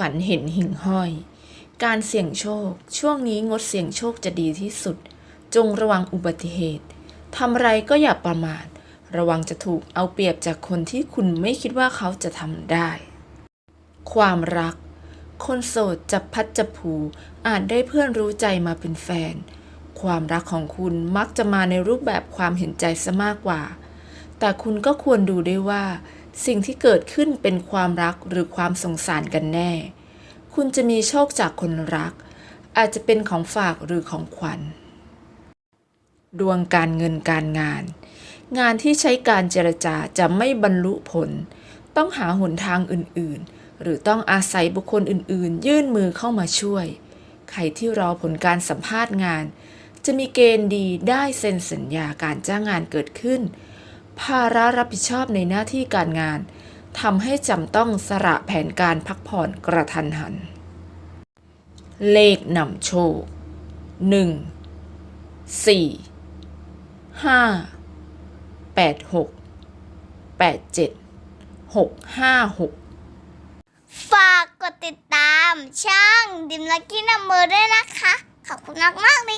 ฝันเห็นหิ่งห้อย การเสี่ยงโชค ช่วงนี้งดเสี่ยงโชคจะดีที่สุด จงระวังอุบัติเหตุทำไรก็อย่าประมาท ระวังจะถูกเอาเปรียบจากคนที่คุณไม่คิดว่าเขาจะทำได้ ความรัก คนโสดจับพัดจับผูอาจได้เพื่อนรู้ใจมาเป็นแฟน ความรักของคุณมักจะมาในรูปแบบความเห็นใจซะมากกว่า แต่คุณก็ควรดูด้วยว่า สิ่งที่เกิดขึ้นเป็นความรักหรือความสงสารกันแน่ คุณจะมีโชคจากคนรัก อาจจะเป็นของฝากหรือของขวัญ ดวงการเงินการงาน งานที่ใช้การเจรจาจะไม่บรรลุผล ต้องหาหนทางอื่นๆ หรือต้องอาศัยบุคคลอื่นๆ ยื่นมือเข้ามาช่วย ใครที่รอผลการสัมภาษณ์งาน จะมีเกณฑ์ดีได้เซ็นสัญญาการจ้างงานเกิดขึ้น ภาระรับผิดชอบในหน้าที่การงานทำให้จำต้องสละแผนการพักผ่อนกระทันหัน เลขนำโชค 1 4 5 8 6 8 7 6 5 6 ฝากกดติดตามช่องดิมลักกี้นัมเบอร์ด้วยนะคะ ขอบคุณมากๆเล